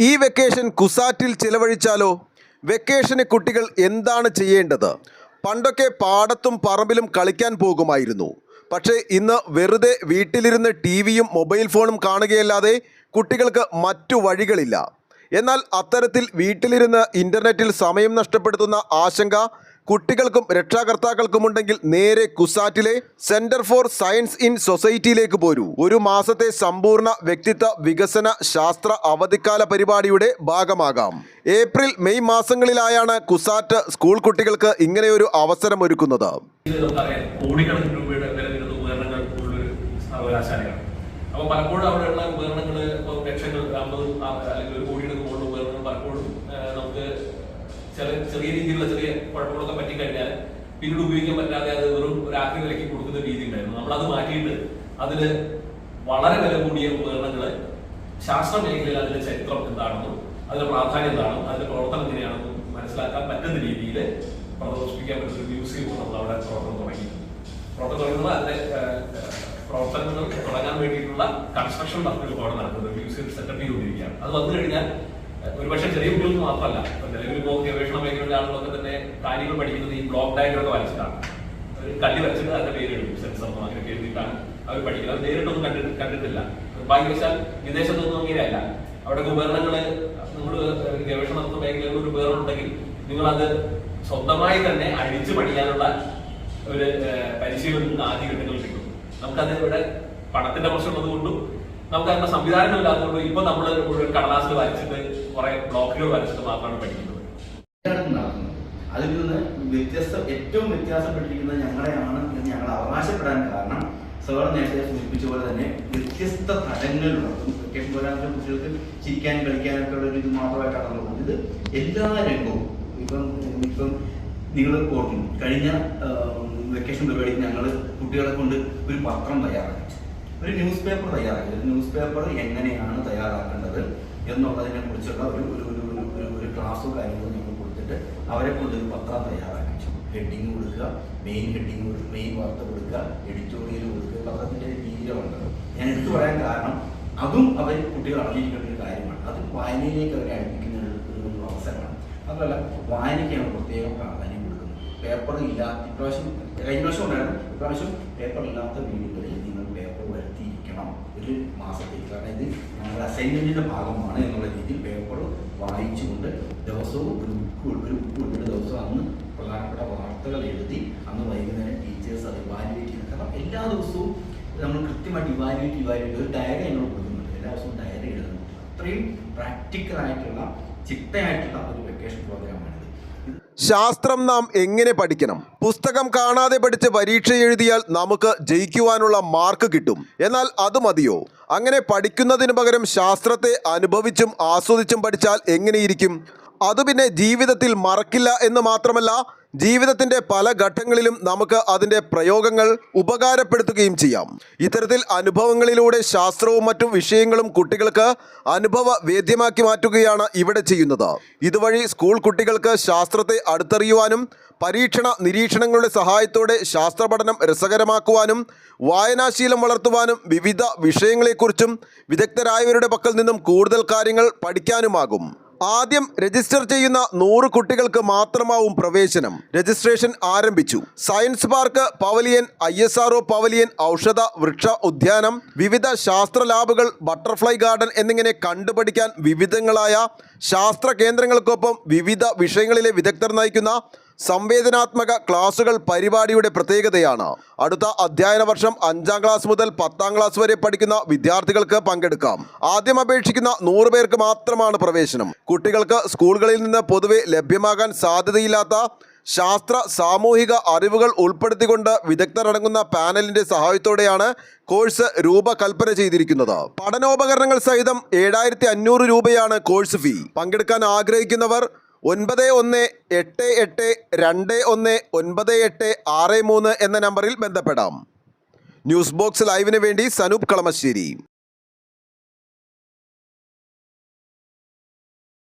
ഈ വെക്കേഷൻ കുസാറ്റിൽ ചിലവഴിച്ചാലോ? വെക്കേഷന് കുട്ടികൾ എന്താണ് ചെയ്യേണ്ടത്? പണ്ടൊക്കെ പാടത്തും പറമ്പിലും കളിക്കാൻ പോകുമായിരുന്നു. പക്ഷേ ഇന്ന് വെറുതെ വീട്ടിലിരുന്ന് ടി വിയും മൊബൈൽ ഫോണും കാണുകയല്ലാതെ കുട്ടികൾക്ക് മറ്റു വഴികളില്ല. എന്നാൽ അത്തരത്തിൽ വീട്ടിലിരുന്ന് ഇന്റർനെറ്റിൽ സമയം നഷ്ടപ്പെടുത്തുന്ന ആശങ്ക കുട്ടികൾക്കും രക്ഷാകർത്താക്കൾക്കും ഉണ്ടെങ്കിൽ നേരെ കുസാറ്റിലെ സെന്റർ ഫോർ സയൻസ് ഇൻ സൊസൈറ്റിയിലേക്ക് പോരൂ. ഒരു മാസത്തെ സമ്പൂർണ വ്യക്തിത്വ വികസന ശാസ്ത്ര അവധിക്കാല പരിപാടിയുടെ ഭാഗമാകാം. ഏപ്രിൽ മെയ് മാസങ്ങളിലായാണ് കുസാറ്റ് സ്കൂൾ കുട്ടികൾക്ക് ഇങ്ങനെയൊരു അവസരം ഒരുക്കുന്നത്. അപ്പോൾ പലപ്പോഴും അവിടെയുള്ള ഉപകരണങ്ങൾ ഇപ്പോൾ ലക്ഷങ്ങൾ അമ്പത് അല്ലെങ്കിൽ ഒരു കോടിയുടെ മുകളിലുള്ള ഉപകരണങ്ങൾ പലപ്പോഴും ചെറിയ ചെറിയ രീതിയിലുള്ള ചെറിയ കുഴപ്പങ്ങളൊക്കെ പറ്റിക്കഴിഞ്ഞാൽ പിന്നീട് ഉപയോഗിക്കാൻ പറ്റാതെ അത് വെറും ഒരു ആക്രി വിലയ്ക്ക് കൊടുക്കുന്ന രീതി ഉണ്ടായിരുന്നു. നമ്മളത് മാറ്റിയിട്ട് അതിൽ വളരെ വില കൂടിയ ഉപകരണങ്ങൾ ശാസ്ത്ര മേഖലയിൽ അതിന്റെ ചരിത്രം എന്താണെന്നും അതിന്റെ പ്രാധാന്യം എന്താണെന്നും അതിന്റെ പ്രവർത്തനം എങ്ങനെയാണെന്നും മനസ്സിലാക്കാൻ പറ്റുന്ന രീതിയിൽ പ്രദർശിപ്പിക്കാൻ പറ്റുന്ന ഒരു മ്യൂസിയം നമ്മൾ അവിടെ പ്രവർത്തനം തുടങ്ങി പ്രവർത്തനം തുടങ്ങുന്നത് അതിന്റെ പ്രവർത്തനങ്ങൾ തുടങ്ങാൻ വേണ്ടിയിട്ടുള്ള കൺസ്ട്രക്ഷൻ വർക്കുകൾ അവിടെ നടക്കുന്നത് മ്യൂസിയം സെറ്റപ്പ് ചെയ്തുകൊണ്ടിരിക്കുകയാണ് അത് വന്നു കഴിഞ്ഞാൽ ഒരുപക്ഷെ ചെറിയ കുട്ടികൾക്ക് മാത്രമല്ല. നിലവിൽ ഇപ്പോൾ ഗവേഷണ മേഖലയിലെ തന്നെ കാര്യങ്ങൾ പഠിക്കുന്നത്. ഈ ബ്ലോക്ക് ഡയഗ്രം ഒക്കെ വരച്ചിട്ടാണ് ഒരു കല്ല് വരച്ചിട്ട് അതിന്റെ പേര് സെൻസർ അങ്ങനെ എഴുതിയിട്ടാണ് അവർ പഠിക്കുന്നത്. അത് നേരിട്ടൊന്നും കണ്ടിട്ട് കണ്ടിട്ടില്ല. ഭാഗ്യവശാൽ വിദേശത്തൊന്നും അങ്ങനെയല്ല. അവിടെ ഉപകരണങ്ങൾ നമ്മൾ ഗവേഷണ മേഖലയിൽ ഒരു ഉപകരണം ഉണ്ടെങ്കിൽ നിങ്ങൾ അത് സ്വന്തമായി തന്നെ അഴിച്ചു പഠിക്കാനുള്ള ഒരു പരിശീലനം ആദ്യ ഘട്ടങ്ങളിൽ കിട്ടും. നമുക്കത് ഇവിടെ പണത്തിന്റെ പ്രശ്നം ഉള്ളത് കൊണ്ടും നമുക്ക് അതിന്റെ സംവിധാനം ഇല്ലാത്തതുകൊണ്ട് ഇപ്പൊ നമ്മൾ മുഴുവൻ കടലാസിൽ വരച്ചിട്ട് കുറെ ബ്ലോക്കുകൾ വരച്ചിട്ട് മാത്രമാണ് പഠിക്കുന്നത്. അതിൽ നിന്ന് വ്യത്യസ്ത ഏറ്റവും വ്യത്യാസപ്പെട്ടിരിക്കുന്നത് ഞങ്ങളെയാണ് എന്ന് ഞങ്ങൾ അവകാശപ്പെടാൻ കാരണം സാർ നേരത്തെ സൂചിപ്പിച്ച പോലെ തന്നെ വ്യത്യസ്ത തലങ്ങളിലുള്ള ക്രിക്കറ്റ് പോലാത്ത കുട്ടികൾക്ക് ചിരിക്കാനും കളിക്കാനൊക്കെ ഉള്ള ഒരു ഇത് മാത്രമായിട്ടാണ് നമ്മൾ ഇത് എല്ലാ രംഗവും ഇപ്പം ഇപ്പം നിങ്ങൾ ഓർക്കും കഴിഞ്ഞ വെക്കേഷൻ പരിപാടിക്ക് ഞങ്ങൾ കുട്ടികളെ കൊണ്ട് ഒരു പത്രം തയ്യാറാക്കി. ഒരു ന്യൂസ് പേപ്പർ തയ്യാറാക്കി. ഒരു ന്യൂസ് പേപ്പർ എങ്ങനെയാണ് തയ്യാറാക്കേണ്ടത് എന്നുള്ളതിനെ കുറിച്ചുള്ള ഒരു ഒരു ഒരു ഒരു ഒരു ക്ലാസ്സോ കാര്യങ്ങളോ ഞങ്ങൾ കൊടുത്തിട്ട് അവരെ കൊണ്ട് പത്രം തയ്യാറാക്കിച്ചു ഹെഡിങ് കൊടുക്കുക മെയിൻ ഹെഡിങ് കൊടുക്കുക മെയിൻ വാർത്ത കൊടുക്കുക എഡിറ്റോറിയൽ കൊടുക്കുക പത്രത്തിന്റെ രീതിയിലുണ്ട് ഞാൻ എടുത്തു പറയാൻ കാരണം അതും അവർ കുട്ടികൾ അറിഞ്ഞിരിക്കേണ്ട ഒരു കാര്യമാണ്. അത് വായനയിലേക്ക് അവരെ അടുപ്പിക്കുന്ന ഒരു- അവസരമാണ്. അതുമല്ല വായനയ്ക്കാണ് പ്രത്യേകം പ്രാധാന്യം കൊടുക്കുന്നത്. പേപ്പർ ഇല്ലാത്ത ഇപ്രാവശ്യം കഴിഞ്ഞ പ്രാവശ്യം ഉണ്ടായിരുന്നു. ഇപ്രാവശ്യം പേപ്പർ ഇല്ലാത്ത വീടുകളിൽ നിങ്ങൾ പേപ്പർ വരുത്തിയിരിക്കണം ഒരു മാസത്തേക്ക് കാരണം ഇത് ഞങ്ങളുടെ അസൈൻമെന്റിന്റെ ഭാഗമാണ് എന്നുള്ള രീതിയിൽ പേപ്പർ വായിച്ചുകൊണ്ട് ദിവസവും ഒരു ബുക്ക് ഒരു ബുക്ക് ദിവസം അന്ന് പ്രധാനപ്പെട്ട വാർത്തകൾ എഴുതി അന്ന് വൈകുന്നേരം ടീച്ചേഴ്സ് അത് ഇവാലുവേറ്റ് ചെയ്യുന്നത് കാരണം എല്ലാ ദിവസവും നമ്മൾ കൃത്യമായിട്ട് ഇവാലുവേറ്റ് ഇവാലുവേറ്റ് ഒരു ഡയറി എന്നോട് കൊടുക്കുന്നുണ്ട്. എല്ലാ ദിവസവും ഡയറി എഴുതുന്നു അത്രയും പ്രാക്ടിക്കൽ ആയിട്ടുള്ള ചിട്ടയായിട്ടുള്ള ഒരു വെക്കേഷൻ പ്രോഗ്രാമാണിത് ശാസ്ത്രം നാം എങ്ങനെ പഠിക്കണം? പുസ്തകം കാണാതെ പഠിച്ച് പരീക്ഷ എഴുതിയാൽ നമുക്ക് ജയിക്കുവാനുള്ള മാർക്ക് കിട്ടും. എന്നാൽ അത് മതിയോ? അങ്ങനെ പഠിക്കുന്നതിന് പകരം ശാസ്ത്രത്തെ അനുഭവിച്ചും ആസ്വദിച്ചും പഠിച്ചാൽ എങ്ങനെയിരിക്കും? അത് പിന്നെ ജീവിതത്തിൽ മറക്കില്ല എന്ന് മാത്രമല്ല ജീവിതത്തിന്റെ പല ഘട്ടങ്ങളിലും നമുക്ക് അതിന്റെ പ്രയോഗങ്ങൾ ഉപകാരപ്പെടുത്തുകയും ചെയ്യാം. ഇത്തരത്തിൽ അനുഭവങ്ങളിലൂടെ ശാസ്ത്രവും മറ്റു വിഷയങ്ങളും കുട്ടികൾക്ക് അനുഭവ വേദ്യമാക്കി മാറ്റുകയാണ് ഇവിടെ ചെയ്യുന്നത്. ഇതുവഴി സ്കൂൾ കുട്ടികൾക്ക് ശാസ്ത്രത്തെ അടുത്തറിയുവാനും പരീക്ഷണ നിരീക്ഷണങ്ങളുടെ സഹായത്തോടെ ശാസ്ത്ര പഠനം രസകരമാക്കുവാനും വായനാശീലം വളർത്തുവാനും വിവിധ വിഷയങ്ങളെക്കുറിച്ചും വിദഗ്ധരായവരുടെ പക്കൽ നിന്നും കൂടുതൽ കാര്യങ്ങൾ പഠിക്കാനുമാകും. ആദ്യം രജിസ്റ്റർ ചെയ്യുന്ന നൂറ് കുട്ടികൾക്ക് മാത്രമാവും പ്രവേശനം. രജിസ്ട്രേഷൻ ആരംഭിച്ചു. Science park pavilion I S R pavilion ഔഷധ വൃക്ഷ ഉദ്യാനം വിവിധ ശാസ്ത്ര ലാബുകൾ ബട്ടർഫ്ലൈ ഗാർഡൻ എന്നിങ്ങനെ കണ്ടുപഠിക്കാൻ വിവിധങ്ങളായ ശാസ്ത്ര കേന്ദ്രങ്ങൾക്കൊപ്പം വിവിധ വിഷയങ്ങളിലെ വിദഗ്ധർ നയിക്കുന്ന സംവേദനാത്മക ക്ലാസുകൾ പരിപാടിയുടെ പ്രത്യേകതയാണ്. അടുത്ത അധ്യയന വർഷം അഞ്ചാം ക്ലാസ് മുതൽ പത്താം ക്ലാസ് വരെ പഠിക്കുന്ന വിദ്യാർത്ഥികൾക്ക് പങ്കെടുക്കാം. ആദ്യം അപേക്ഷിക്കുന്ന നൂറ് പേർക്ക് മാത്രമാണ് പ്രവേശനം. കുട്ടികൾക്ക് സ്കൂളുകളിൽ നിന്ന് പൊതുവെ ലഭ്യമാകാൻ സാധ്യതയില്ലാത്ത ശാസ്ത്ര സാമൂഹിക അറിവുകൾ ഉൾപ്പെടുത്തിക്കൊണ്ട് വിദഗ്ധരടങ്ങുന്ന പാനലിന്റെ സഹായത്തോടെയാണ് കോഴ്സ് രൂപകൽപ്പന ചെയ്തിരിക്കുന്നത്. പഠനോപകരണങ്ങൾ സഹിതം ഏഴായിരത്തി അഞ്ഞൂറ് രൂപയാണ് കോഴ്സ് ഫീ. പങ്കെടുക്കാൻ ആഗ്രഹിക്കുന്നവർ ഒൻപത് ഒന്ന് എട്ട് എട്ട് രണ്ട് ഒന്ന് ഒൻപത് എട്ട് ആറ് മൂന്ന് എന്ന നമ്പറിൽ ബന്ധപ്പെടാം. ന്യൂസ് ബോക്സ് ലൈവിന് വേണ്ടി സനൂപ് കളമശ്ശേരി.